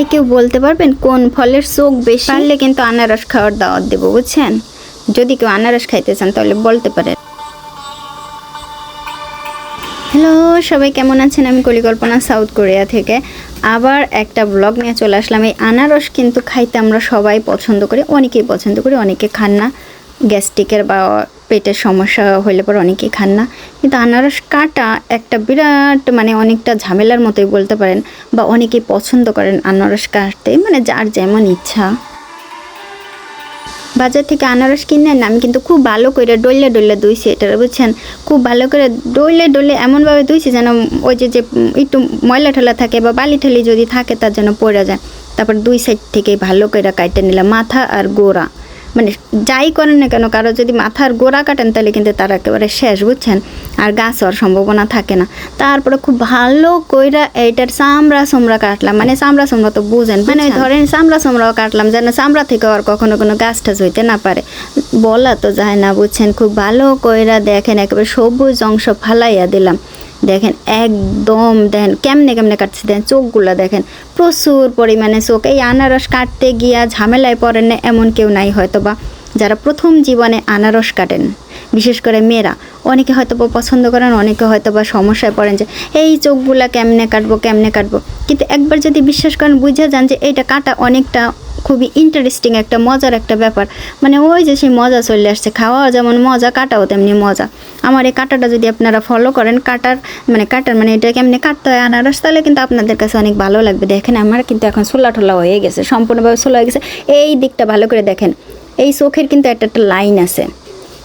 এ কেউ বলতে পারবেন কোন ফলের চোখ বেশি? পারলে কিন্তু আনারস খাওয়ার দাওয়াত দেবো, বুঝছেন? যদি কেউ আনারস খাইতে চান, তাহলে বলতে পারেন। হ্যালো, সবাই কেমন আছেন? আমি কলিকল্পনা, সাউথ কোরিয়া থেকে। আবার একটা ব্লগ নিয়ে চলে আসলাম। এই আনারস কিন্তু খাইতে আমরা সবাই পছন্দ করি, অনেকেই পছন্দ করি, অনেকে খান না। গ্যাস্ট্রিকের বা পেটের সমস্যা হইলে পর অনেকেই খান না। কিন্তু আনারস কাটা একটা বিরাট মানে অনেকটা ঝামেলার মতোই বলতে পারেন বা অনেকেই পছন্দ করেন আনারস কাটতে মানে যার যেমন ইচ্ছা। বাজার থেকে আনারস কিনে না আমি কিন্তু খুব ভালো করে ডলে ডলে ধুইছি এটা, বুঝছেন? খুব ভালো করে ডলে ডলে এমনভাবে ধুইছি যেন ওই যে যে একটু ময়লা ঠেলা থাকে বা বালি ঠেলি যদি থাকে তার যেন পড়ে যায়। তারপর দুই সাইড থেকে ভালো করে কাটে নিলাম, মাথা আর গোড়া। মানে যাই করেন না কেন কারও যদি মাথার গোড়া কাটেন তাহলে কিন্তু তার একেবারে শেষ বুঝছেন? আর গাছ হওয়ার সম্ভাবনা থাকে না। তারপরে খুব ভালো কইরা এইটার চামড়া চামড়া কাটলাম। মানে চামড়া চামড়া তো বুঝেন মানে ধরেন চামড়া চামড়াও কাটলাম যেন চামড়া থেকে আর কখনো কোনো গাছ টাছ হইতে না পারে। বলা তো যায় না বুঝছেন? খুব ভালো কইরা দেখেন একেবারে সবুজ অংশ ফালাইয়া দিলাম। একদম দেখেন, কেমনে কেমনে কাটছে, দেখেন, চোখগুলো দেখেন, প্রচুর পরিমাণে চোখ। এই আনারস কাটতে গিয়া ঝামেলায় পড়েন না এমন কেউ নাই হয়তো বা যারা প্রথম জীবনে আনারস কাটেন, বিশেষ করে মেয়েরা, অনেকে হয়তো বা পছন্দ করেন, অনেকে হয়তো বা সমস্যায় পড়েন যে, এই চোখগুলা কেমনে কাটবো কেমনে কাটবো? কিন্তু একবার যদি বিশ্বাস করেন, বুঝে যান যে, এইটা কাটা অনেকটা খুবই ইন্টারেস্টিং একটা, মজার একটা ব্যাপার। মানে ওই যে সেই মজা চলে আসছে, খাওয়া যেমন মজা, কাটাও তেমনি মজা। আমার এই কাটাটা যদি আপনারা ফলো করেন, কাটার মানে কাটার মানে এটা কেমনি কাটতে হয় আনারস, তাহলে কিন্তু আপনাদের কাছে অনেক ভালো লাগবে। দেখেন আমার কিন্তু এখন সোলা ঠোলা হয়ে গেছে, সম্পূর্ণভাবে সোলা হয়ে গেছে। এই দিকটা ভালো করে দেখেন, এই চোখের কিন্তু একটা একটা লাইন আছে।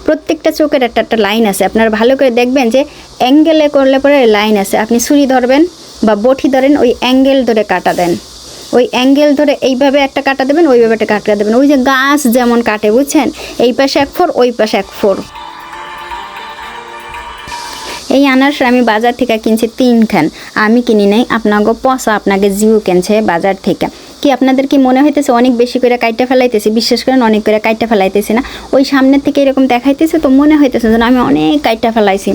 প্রত্যেকটা চোখের একটা একটা লাইন আছে। আপনারা ভালো করে দেখবেন যে অ্যাঙ্গেলে করলে পরে লাইন আছে। আপনি ছুরি ধরবেন বা বটি ধরেন, ওই অ্যাঙ্গেল ধরে কাটা দেন। ওই অ্যাঙ্গেল ধরে এইভাবে একটা কাটা দেবেন, ওইভাবে একটা কাটা দেবেন। ওই যে গাছ যেমন কাটে, বুঝছেন? এই পাশে এক ফোর ওই পাশে এক ফোর এই আনারস আমি বাজার থেকে কিনছি তিনখান। আমি কিনি নাই আপনাকে পচা, আপনাকে জিউ কিনছে বাজার থেকে। কি আপনাদের কি মনে হইতেছে অনেক বেশি করে কাইটা ফেলাইতেছি? বিশ্বাস করেন অনেক করে কাইটা ফেলাইতেছি না। ওই সামনের থেকে এরকম দেখাইতেছে তো মনে হইতেছে যেন আমি অনেক কাইটা ফেলাইছি।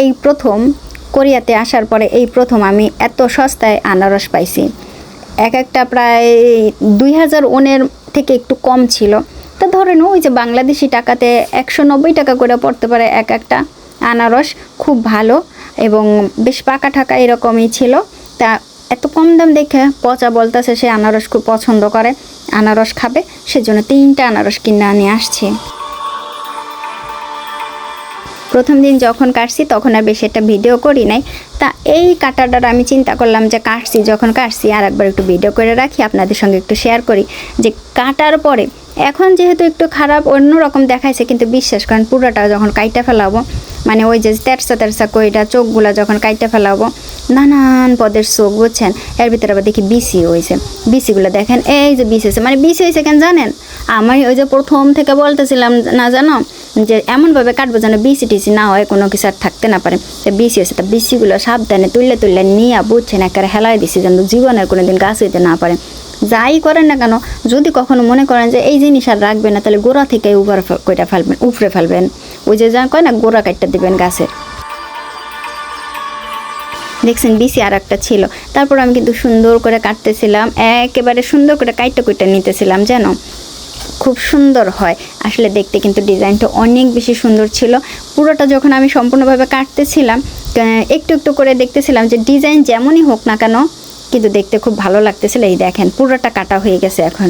এই প্রথম কোরিয়াতে আসার পরে এই প্রথম আমি এত সস্তায় আনারস পাইছি। এক একটা প্রায় দুই হাজার ওনের থেকে একটু কম ছিল। তা ধরেন ওই যে বাংলাদেশি টাকাতে একশো নব্বই টাকা করে পড়তে পারে এক একটা আনারস। খুব ভালো এবং বেশ পাকা ঠাকা এরকমই ছিল। তা এত কম দাম দেখে পচা বলতেছে সে আনারস খুব পছন্দ করে, আনারস খাবে, সেজন্য তিনটা আনারস কিনে নিয়ে আসছি। প্রথম দিন যখন কাটছি, তখন আর বেশি একটা ভিডিও করি নাই। তা এই কাটাটার আমি চিন্তা করলাম যে কাটছি, যখন কাটছি, আর একবার একটু ভিডিও করে রাখি, আপনাদের সঙ্গে একটু শেয়ার করি। যে কাটার পরে, এখন যেহেতু একটু খারাপ, অন্যরকম দেখাইছে, কিন্তু বিশ্বাস করেন, পুরোটা যখন কাইটা ফেলাবো মানে ওই যে তেরসা তেরসা কইটা চোখগুলো যখন কাইটা ফেলাবো, নানান পদের চোখ, বুঝছেন? এর ভিতরে আবার দেখি বিসি হয়েছে বিসিগুলো দেখেন, এই যে বিসি হয়েছে মানে বিসি হয়েছে কেন জানেন? আমি ওই যে প্রথম থেকে বলতেছিলাম, না জানো? যে এমনভাবে কাটবো যেন বিসি টিসি না হয়, কোনো কিছু আর থাকতে না পারে। তা বিসি হয়েছে তা বিসিগুলো সাবধানে তুললে তুললে নিয়ে বুঝছেন, একেবারে হেলাই দিছি যেন জীবনের কোনো দিন গাছ হইতে না পারে। যাই করেন না কেন, যদি কখনো মনে করেন যে এই জিনিস আর রাখবেন না, তাহলে গোড়া থেকে উপরে কইটা ফেলবেন, উপরে ফেলবেন। ওই যে যা কয় না, গোড়া কাটটা দিবেন গাছের দেখছেন বিসি আর একটা ছিল। তারপর আমি কিন্তু সুন্দর করে কাটতেছিলাম, একেবারে সুন্দর করে কাইটা কুইটা নিতেছিলাম যেন খুব সুন্দর হয়। আসলে দেখতে কিন্তু ডিজাইনটা অনেক বেশি সুন্দর ছিল। পুরোটা যখন আমি সম্পূর্ণভাবে কাটতেছিলাম একটু একটু করে দেখতেছিলাম যে ডিজাইন যেমনই হোক না কেন, কিন্তু দেখতে খুব ভালো লাগতেছিল। এই দেখেন, পুরোটা কাটা হয়ে গেছে এখন।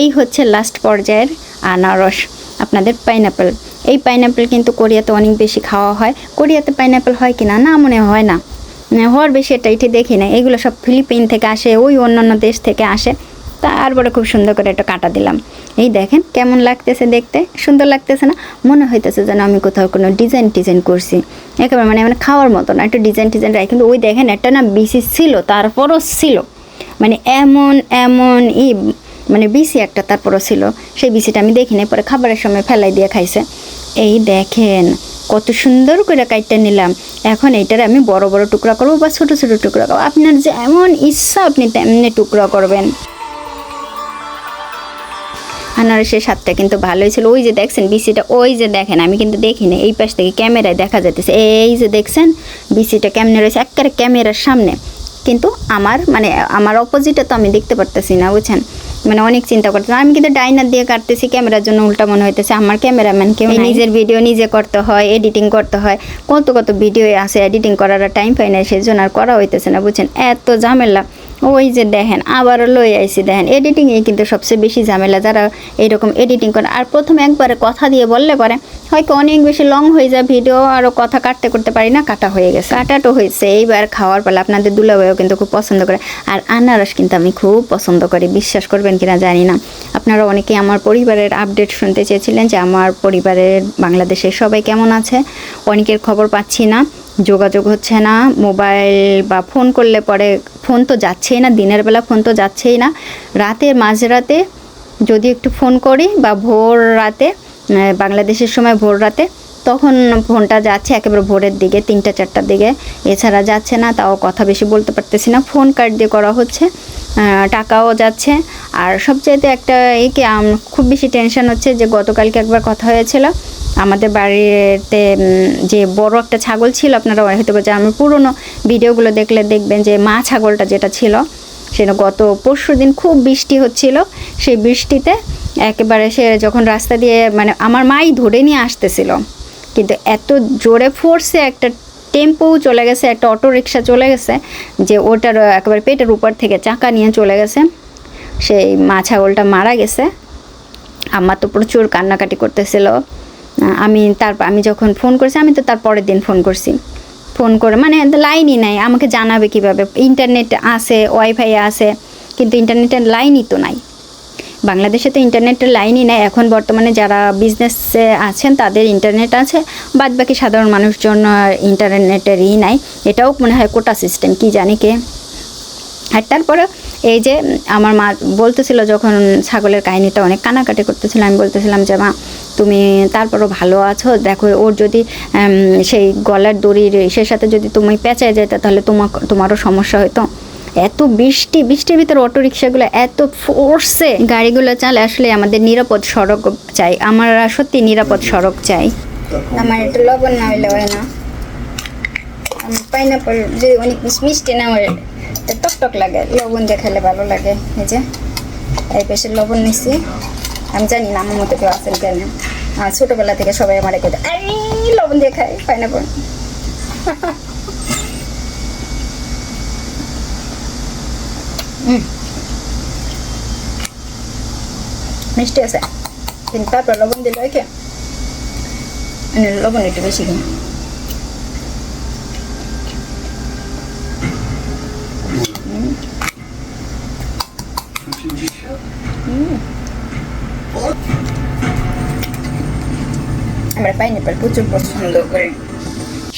এই হচ্ছে লাস্ট পর্যায়ের আনারস, আপনাদের পাইনাপেল এই পাইনাপেল কিন্তু কোরিয়াতে অনেক বেশি খাওয়া হয়। কোরিয়াতে পাইনাপেল হয় কি না মনে হয় না। মানে হওয়ার বেশি এটা এটি দেখি না এগুলো সব ফিলিপিন থেকে আসে, ওই অন্যান্য দেশ থেকে আসে। তারপরে খুব সুন্দর করে একটা কাটা দিলাম। এই দেখেন, কেমন লাগতেছে দেখতে? সুন্দর লাগতেছে না? মনে হইতেছে যেন আমি কোথাও কোনো ডিজাইন টিজাইন করছি। একেবারে মানে মানে খাওয়ার মতো না, একটু ডিজাইন টিজাইন রাখি। কিন্তু ওই দেখেন, একটা না বিসি ছিল, তারপরও ছিল। মানে এমন এমন ই মানে বিসি একটা তারপরও ছিল। সেই বিসিটা আমি দেখিনি পরে খাবারের সময় ফেলাই দিয়ে খাইছে। এই দেখেন, কত সুন্দর করে কাইটটা নিলাম। এখন এইটার আমি বড় বড় টুকরা করব বা ছোট ছোট টুকরা করব? আপনার যেমন ইচ্ছা, আপনি তেমনি টুকরা করবেন। আনারসের স্বাদটা কিন্তু ভালোই ছিল। ওই যে দেখছেন বিসিটা ওই যে দেখেন আমি কিন্তু দেখি না এই পাশ থেকে ক্যামেরায় দেখা যাইতেছে। এই যে দেখছেন বিসিটা কেমনে রয়েছে? একবারে ক্যামেরার সামনে। কিন্তু আমার মানে আমার অপোজিটে তো আমি দেখতে পারতেছি না বুঝছেন? মানে অনেক চিন্তা করতে আমি কিন্তু ডাইনার দিয়ে কাটতেছি ক্যামেরার জন্য উল্টা মনে হইতেছে। আমার ক্যামেরাম্যান কেউ নিজের ভিডিও নিজে করতে হয় এডিটিং করতে হয়। কত কত ভিডিও আছে এডিটিং করার টাইম পাই না সেই জন্য আর করা হইতেছে না বুঝছেন? এত ঝামেলা। ওই যে দেখেন, আবারও লই আইছি, দেখেন। এডিটিংয়ে কিন্তু সবচেয়ে বেশি ঝামেলা যারা এরকম এডিটিং করে। আর প্রথমে একবারে কথা দিয়ে বললে পরে হয়তো অনেক বেশি লং হয়ে যায় ভিডিও আরও কথা কাটতে করতে পারি না, কাটা হয়ে গেছে। কাটাটো হয়েছে, এইবার খাওয়ার পালা আপনাদের দুলাভাইও কিন্তু খুব পছন্দ করে। আর আনারস কিন্তু আমি খুব পছন্দ করি, বিশ্বাস করবেন কিনা জানি না। আপনারা অনেকেই আমার পরিবারের আপডেট শুনতে চেয়েছিলেন যে আমার পরিবারের বাংলাদেশের সবাই কেমন আছে? অনেকের খবর পাচ্ছি না, যোগাযোগ হচ্ছে না, মোবাইল বা ফোন করলে পরে ফোন তো যাচ্ছেই না, দিনের বেলা ফোন তো যাচ্ছেই না। রাতের মাঝরাতে যদি একটু ফোন করি বা ভোর রাতে বাংলাদেশের সময় ভোর রাতে, তখন ফোনটা যাচ্ছে একেবারে ভোরের দিকে, তিনটা, চারটার দিকে। এছাড়া যাচ্ছে না, তাও কথা বেশি বলতে পারতেছি না। ফোন কার্ড দিয়ে করা হচ্ছে টাকাও যাচ্ছে। আর সবচাইতে একটা এই কি খুব বেশি টেনশন হচ্ছে যে গতকালকে একবার কথা হয়েছিল আমাদের বাড়িতে যে বড় একটা ছাগল ছিল, আপনারা হয়তো বা আমার পুরনো ভিডিওগুলো দেখলে দেখবেন যে মা ছাগলটা যেটা ছিল, সেটা গত পরশু দিন খুব বৃষ্টি হচ্ছিল। সেই বৃষ্টিতে একেবারে সে যখন রাস্তা দিয়ে মানে আমার মাই ধরে নিয়ে আসতেছিল। কিন্তু এত জোরে ফোর্সে একটা টেম্পো চলে গেছে, একটা অটো রিক্সা চলে গেছে, যে ওটার একেবারে পেটের উপর থেকে চাকা নিয়ে চলে গেছে। সেই মা ছাগলটা মারা গেছে। আমার তো প্রচুর কান্নাকাটি করতেছিল। আমি তার আমি যখন ফোন করেছি, আমি তো তার পরের দিন ফোন করছি। ফোন করে মানে লাইনই নাই, আমাকে জানাবে কীভাবে? ইন্টারনেট আছে ওয়াইফাই আছে, কিন্তু ইন্টারনেটের লাইনই তো নাই। বাংলাদেশে তো ইন্টারনেটের লাইনই নেই, এখন বর্তমানে যারা বিজনেসে আছেন, তাদের ইন্টারনেট আছে বাদ বাকি সাধারণ মানুষজন ইন্টারনেটেরই নাই। এটাও মনে হয় কোটা সিস্টেম কি জানি কে। আর তারপরে এই যে, আমার মা বলতেছিল, যখন ছাগলের কাহিনিটা অনেক কানাকাটি করতেছিল, আমি বলতেছিলাম যে, মা তুমি তারপরও ভালো আছো? দেখো, ওর যদি সেই গলার দড়ির সে সাথে যদি তুমি পেঁচায় যেতে, তাহলে তোমার তোমারও সমস্যা হতো এত বৃষ্টি, বৃষ্টির ভিতরে অটো রিক্সাগুলো এত ফোর্সে গাড়িগুলো চালে আসলে আমাদের নিরাপদ সড়ক চাই। আমার সত্যি নিরাপদ সড়ক চাই। আমার একটু লবণ না হইলে হয় না। পাইনাপল যদি অনেক মিষ্টি না হয় টক টক লাগে, লবণ দিয়ে খেলে ভালো লাগে। এই যে, এই পেশে লবণ নিচ্ছি আমি জানি না, আমার মতো কেউ আছেন কেন আর ছোটোবেলা থেকে সবাই আমার এই, লবণ দিয়ে খাই, পাইনাপল। মিষ্টি আছে, কিন্তু তারপর লবণ দিলে কি? লবণ একটু বেশি খাই। পাইনাপেল প্রচুর পছন্দ করি।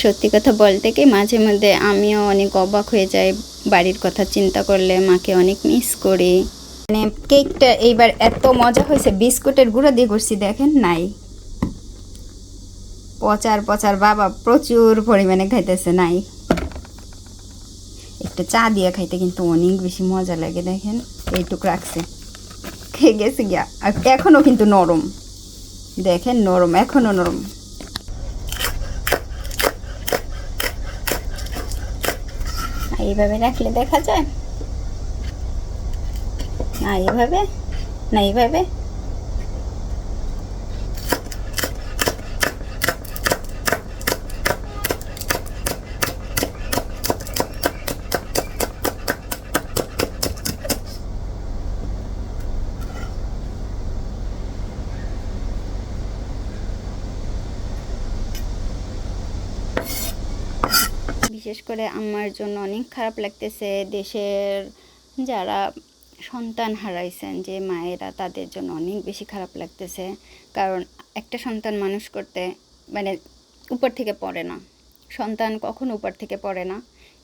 সত্যি কথা বলতে কি, মাঝে মধ্যে আমিও অনেক অবাক হয়ে যাই বাড়ির কথা চিন্তা করলে, মাকে অনেক মিস করি। মানে কেকটা এইবার এত মজা হয়েছে, বিস্কুটের গুঁড়ো দিয়ে করছি, দেখেন নাই। পচার পচার বাবা প্রচুর পরিমাণে খাইতেছে, নাই। একটু চা দিয়ে খাইতে কিন্তু অনেক বেশি মজা লাগে, দেখেন, এইটুক রাখছে। খেয়ে গেছে গিয়া, আর এখনও কিন্তু নরম। দেখেন, নরম, এখনও নরম। এইভাবে রাখলে দেখা যায়? না এইভাবে? না এইভাবে? বিশেষ করে আমার জন্য অনেক খারাপ লাগতেছে দেশের যারা সন্তান হারাইছেন, যে মায়েরা তাদের জন্য অনেক বেশি খারাপ লাগতেছে। কারণ একটা সন্তান মানুষ করতে মানে উপর থেকে পড়ে না। সন্তান কখনো উপর থেকে পড়ে না।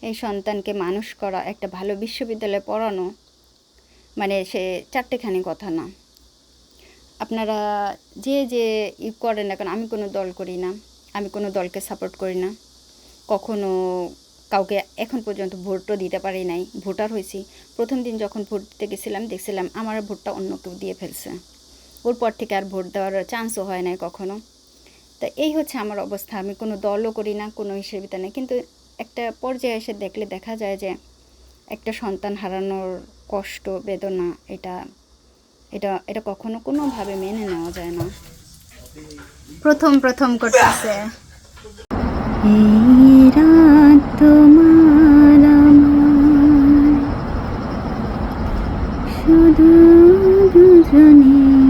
এই সন্তানকে মানুষ করা একটা ভালো বিশ্ববিদ্যালয়ে পড়ানো মানে সে চারটেখানি কথা না। আপনারা যে যে ই করেন না আমি কোনো দল করি না। আমি কোনো দলকে সাপোর্ট করি না। কখনো কাউকে এখন পর্যন্ত ভোটও দিতে পারি নাই ভোটার হয়েছি। প্রথম দিন যখন ভোট দিতে গেছিলাম দেখছিলাম আমার ভোটটা অন্য কেউ দিয়ে ফেলছে। ওর পর থেকে আর ভোট দেওয়ার চান্সও হয় নাই কখনো। তা এই হচ্ছে আমার অবস্থা। আমি কোনো দলও করি না কোনো হিসেবে নেই। কিন্তু একটা পর্যায়ে এসে দেখলে দেখা যায় যে একটা সন্তান হারানোর কষ্ট বেদনা এটা এটা এটা কখনো কোনোভাবে মেনে নেওয়া যায় না। প্রথম প্রথম করতেছে। রাত তোমার আমার। শুধু দুজনে